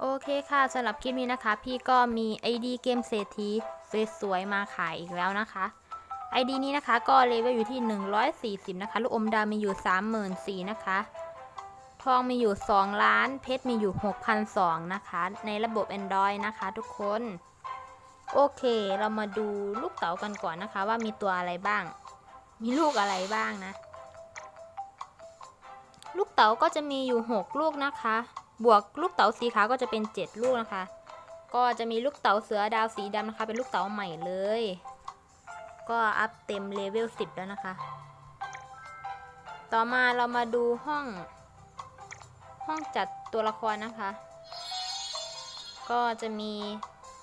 โอเคค่ะสำหรับคลิปนี้นะคะ พี่ก็มี ID เกมเศรษฐีสวยๆมาขายอีกแล้วนะคะ ID นี้นะคะก็เลเวลอยู่ที่ 140 นะคะ ลูกอมดามีอยู่ 34,000นะคะ ทองมีอยู่ 2 ล้าน เพชรมีอยู่ 6,200 นะคะ ในระบบ Android นะคะทุกคน โอเค เรามาดูลูกเต๋ากันก่อนนะคะ ว่ามีตัวอะไรบ้าง มีลูกอะไรบ้างนะ ลูกเต๋าก็จะมีอยู่ 6 ลูกนะคะ บวกลูกเต๋าสีขาวก็จะเป็น 7 ลูกนะคะ ก็จะมีลูกเต๋าเสือดาวสีดำนะคะ เป็นลูกเต๋าใหม่เลย ก็อัพเต็มเลเวล10 แล้วนะคะ ต่อมาเรามาดูห้อง ห้องจัดตัวละครนะคะ ก็จะมี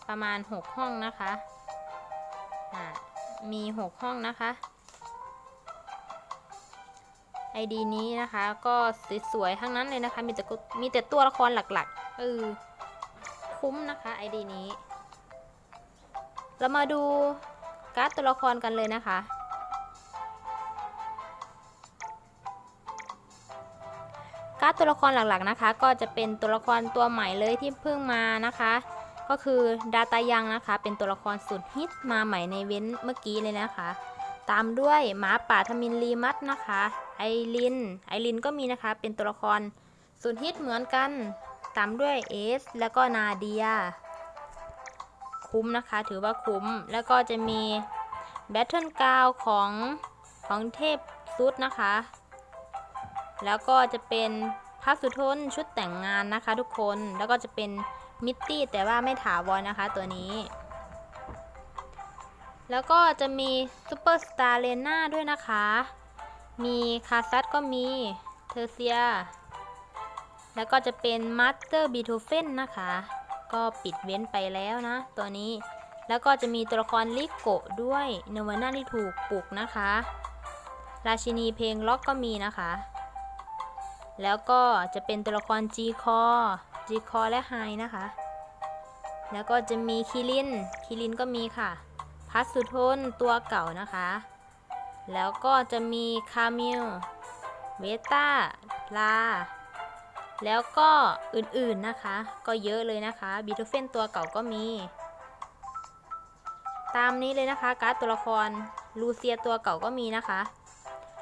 ประมาณ 6 ห้องนะคะ มี 6 ห้องนะคะ ไอดีนี้นะคะ ก็สวยๆทั้งนั้นเลยนะคะ มีแต่ก็มีแต่ตัวละครหลักๆเออคุ้มนะคะไอดีนี้ เรามาดูการ์ดตัวละครกันเลยนะคะ การ์ดตัวละครหลักๆนะคะ ก็จะเป็นตัวละครตัวใหม่เลยที่เพิ่งมานะคะ ก็คือดาตายังนะคะ เป็นตัวละครสุดฮิตมาใหม่ในเว้นเมื่อกี้เลยนะคะ ตามด้วยหมาป่าทมินรีมัดนะคะ ไอริน ไอรินก็มีนะคะ เป็นตัวละครสุดฮิตเหมือนกัน ตามด้วยเอส แล้วก็นาเดีย คุ้มนะคะ ถือว่าคุ้ม แล้วก็จะมีแบทเทิลกาวของของเทพซุดนะคะ แล้วก็จะเป็นพัสสุทนชุดแต่งงานนะคะทุกคน แล้วก็จะเป็นมิตตี้แต่ว่าไม่ถาวรนะคะตัวนี้ แล้วก็จะมีซูเปอร์สตาร์เลน่าด้วยนะคะ มีคาซัตก็มีเทอร์เซีย แล้วก็จะเป็นมาสเตอร์บีโทเฟนนะคะ ก็ปิดเว้นไปแล้วนะ ตัวนี้ แล้วก็จะมีตัวละครลิโกะด้วยเนวาน่าที่ถูกปลุกนะคะ ราชินีเพลงล็อกก็มีนะคะ แล้วก็จะเป็นตัวละคร G คอ G คอและไฮนะคะ แล้วก็จะมีคิริน คิรินก็มีค่ะ พัสสุทนตัวเก่านะคะ แล้วก็จะมีคามิลเวต้าลา แล้วก็อื่นๆนะคะ ก็เยอะเลยนะคะบีโทเฟนตัวเก่าก็มี ตามนี้เลยนะคะ การ์ดตัวละครลูเซียตัวเก่าก็มีนะคะ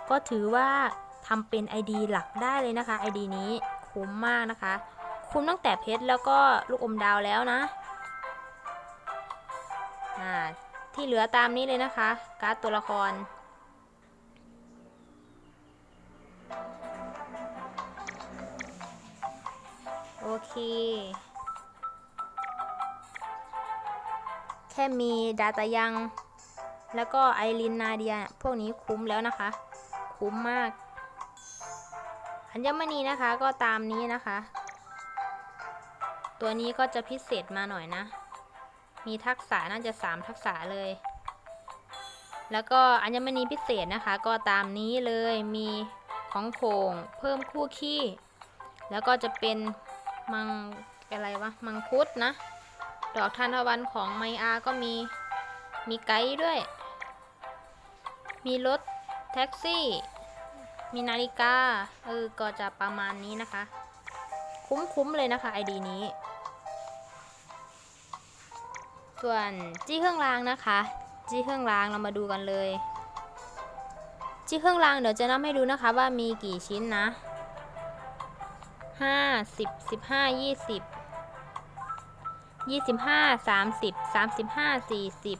ก็ถือว่าทำเป็น ID หลักได้เลยนะคะ ID นี้คุ้มมากนะคะ คุ้มตั้งแต่เพชรแล้วก็ลูกอมดาวแล้วนะ อ่า ที่เหลือตามนี้เลยนะคะ การ์ดตัวละคร โอเค แค่มีดาตายัง แล้วก็ไอรินนาเดีย พวกนี้คุ้มแล้วนะคะ คุ้มมาก อัญมณีนะคะก็ตามนี้นะคะ ตัวนี้ก็จะพิเศษมาหน่อยนะ มีทักษะน่าจะ 3 ทักษะเลย แล้วก็อัญมณีพิเศษนะคะก็ตามนี้เลยมีของโขงเพิ่มคู่ขี้ แล้วก็จะเป็นมังอะไรวะ มังคุดนะ ดอกทานตะวันของไมอาก็มี มีไกด์ด้วย มีรถแท็กซี่ มีนาฬิกา เออ ก็จะประมาณนี้นะคะ คุ้มๆเลยนะคะไอดีนี้ ส่วนจี้เครื่องรางนะคะ จี้เครื่องรางเรามาดูกันเลย จี้เครื่องรางเดี๋ยวจะนับให้ดูนะคะว่ามีกี่ชิ้นนะห้าสิบสิบห้ายี่สิบยี่สิบห้าสามสิบสามสิบห้าสี่สิบ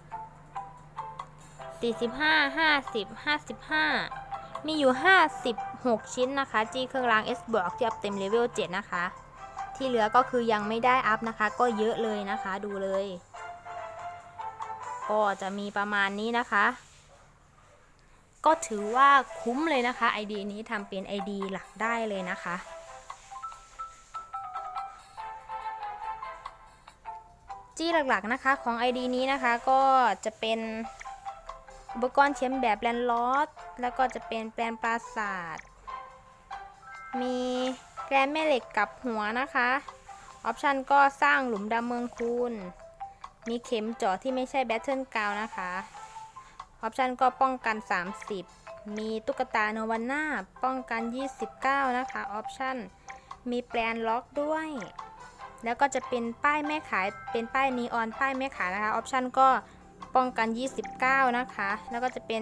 สี่สิบห้าห้าสิบห้าสิบห้ามีอยู่ห้าสิบหกชิ้นนะคะ จี้เครื่องราง S บวกที่อัพเต็มเลเวล7นะคะ ที่เหลือก็คือยังไม่ได้อัพนะคะ ก็เยอะเลยนะคะ ดูเลย ก็จะมีประมาณนี้นะคะ ก็ถือว่าคุ้มเลยนะคะ ID นี้ทำเป็น ID หลักได้เลยนะคะจี้หลักๆนะคะของ ID นี้นะคะก็จะเป็นอุปกรณ์เชื่อมแบบแลนลอสแล้วก็จะเป็นแปลนปราศาสตร์มีแกรนแม่เหล็กกับหัวนะคะ ออปชันก็สร้างหลุมดำเมืองคูณ มีเข็มเจาะที่ไม่ใช่แบตเทิลกาวนะคะออปชันก็ป้องกัน 30 มีตุ๊กตาโนวาน่าป้องกัน 29 นะคะออปชันมีแปลนล็อกด้วย แล้วก็จะเป็นป้ายแม่ขายเป็นป้ายนีออนป้ายแม่ขายนะคะออปชันก็ป้องกัน 29 นะคะ แล้วก็จะเป็น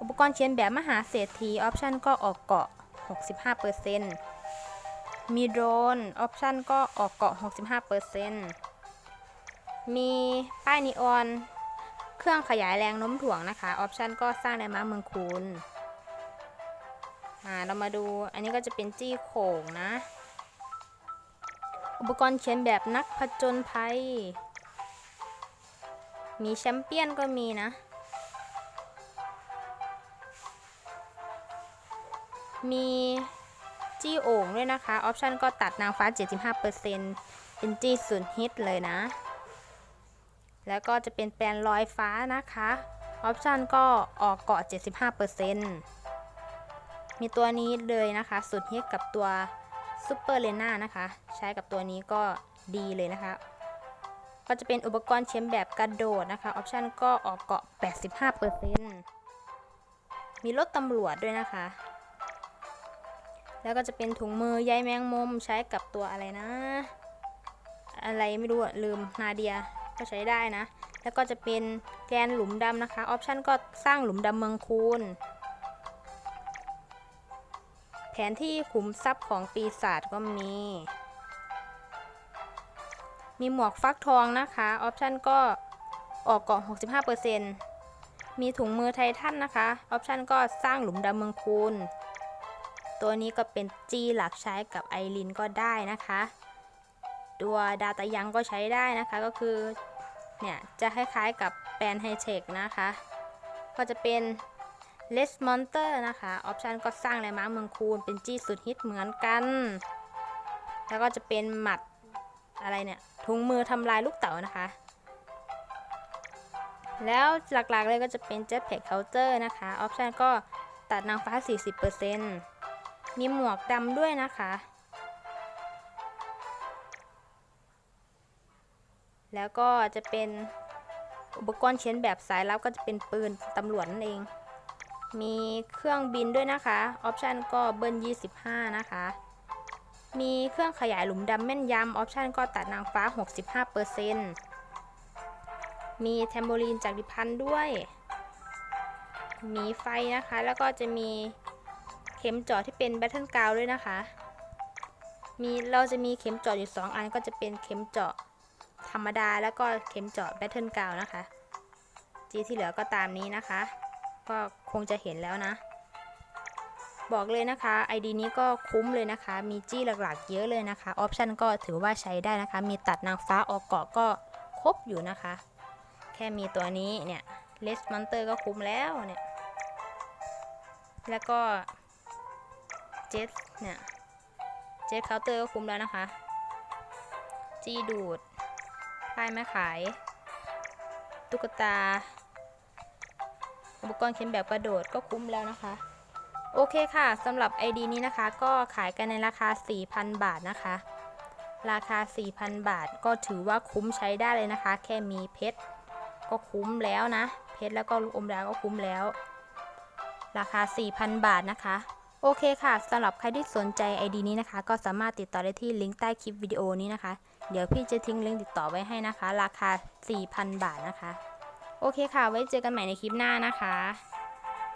อุปกรณ์เขียนแบบมหาเศรษฐีออปชันก็ออกเกาะ 65%มีโดรนออปชันก็ออกเกาะ 65% มีป้ายนีออน เครื่องขยายแรงโน้มถ่วงนะคะ ออปชันก็สร้างในม้าเมืองคูณอ่าเรามาดูอันนี้ก็จะเป็นจี้โข่งนะ อุปกรณ์เขียนแบบนักผจญภัย มีแชมเปี้ยนก็มีนะ มีจี้โอ่งด้วยนะคะ ออปชันก็ตัดนางฟ้า 75%เป็นจี้สุดฮิตเลยนะ แล้วก็จะเป็นแปลนลอยฟ้านะคะออปชันก็ออกเกาะ 75%มีตัวนี้เลยนะคะ สุดฮิตกับตัวซูเปอร์เลน่านะคะ ใช้กับตัวนี้ก็ดีเลยนะคะ ก็จะเป็นอุปกรณ์เชมแบบกระโดดนะคะออปชันก็ออกเกาะ 85%มีรถตำรวจด้วยนะคะ แล้วก็จะเป็นถุงมือใยแมงมุมใช้กับตัวอะไรนะ อะไรไม่รู้ลืมนาเดีย ก็ใช้ได้นะ แล้วก็จะเป็นแกนหลุมดำนะคะออปชันก็สร้างหลุมดำเมืองคูณแผนที่ขุมทรัพย์ของปีศาจก็มี มีหมวกฟักทองนะคะออปชันก็ออกเกาะ65%มีถุงมือไททันนะคะออปชันก็สร้างหลุมดำเมืองคูณตัวนี้ก็เป็นจีหลักใช้กับไอรินก็ได้นะคะ ตัวดาตายังก็ใช้ได้นะคะ ก็คือ เนี่ยจะคล้ายๆกับแปลนไฮเทคนะคะ ก็จะเป็นเลสมอนเตอร์นะคะ ออปชันก็สร้างแรงม้าเมืองคูณเป็นจี้สุดฮิตเหมือนกัน แล้วก็จะเป็นหมัดอะไรเนี่ยถุงมือทำลายลูกเต๋านะคะ แล้วหลักๆเลยก็จะเป็น Jetpack Counter นะคะ ออปชันก็ตัดนางฟ้า 40%มีหมวกดำด้วยนะคะ แล้วก็จะเป็นอุปกรณ์เขียนแบบสายลับก็จะเป็นปืนตำรวจนั่นเอง มีเครื่องบินด้วยนะคะ ออปชันก็เบิ้ล25 นะคะ มีเครื่องขยายหลุมดำแม่นยำ ออปชันก็ตัดนางฟ้า 65%มีแทมโบลีนจากดิพันด้วย มีไฟนะคะ แล้วก็จะมีเข็มจาะที่เป็นแบตเทิลกาวด้วยนะคะ มีเราจะมีเข็มจาะอยู่ 2 อันก็จะเป็นเข็มจาะ ธรรมดาแล้วก็เข็มเจาะแบตเทิลกาวนะคะ จีที่เหลือก็ตามนี้นะคะ ก็คงจะเห็นแล้วนะ บอกเลยนะคะ ID นี้ก็คุ้มเลยนะคะ มีจี้หลักๆ เยอะเลยนะคะออปชันก็ถือว่าใช้ได้นะคะ มีตัดนางฟ้าออกเกาะก็ครบอยู่นะคะ แค่มีตัวนี้เนี่ยเลสมันเตอร์ก็คุ้มแล้วเนี่ย แล้วก็เจ็ตเนี่ย เจ็ตเคาน์เตอร์ก็คุ้มแล้วนะคะ จี้ดูด ป้ายแม่ขาย ตุ๊กตา อุปกรณ์เขียนแบบกระโดดก็คุ้มแล้วนะคะ โอเคค่ะสำหรับ ID นี้นะคะ ก็ขายกันในราคา 4,000 บาทนะคะ ราคา 4,000 บาทก็ถือว่าคุ้มใช้ได้เลยนะคะ แค่มีเพชรก็คุ้มแล้วนะ เพชรแล้วก็ลูกอมดาวก็คุ้มแล้ว ราคา 4,000 บาทนะคะโอเคค่ะ สำหรับใครที่สนใจ ID นี้นะคะ ก็สามารถติดต่อได้ที่ลิงก์ใต้คลิปวิดีโอนี้นะคะ เดี๋ยวพี่จะทิ้งลิงก์ติดต่อไว้ให้นะคะ ราคา 4,000 บาทนะคะ โอเคค่ะ ไว้เจอกันใหม่ในคลิปหน้านะคะ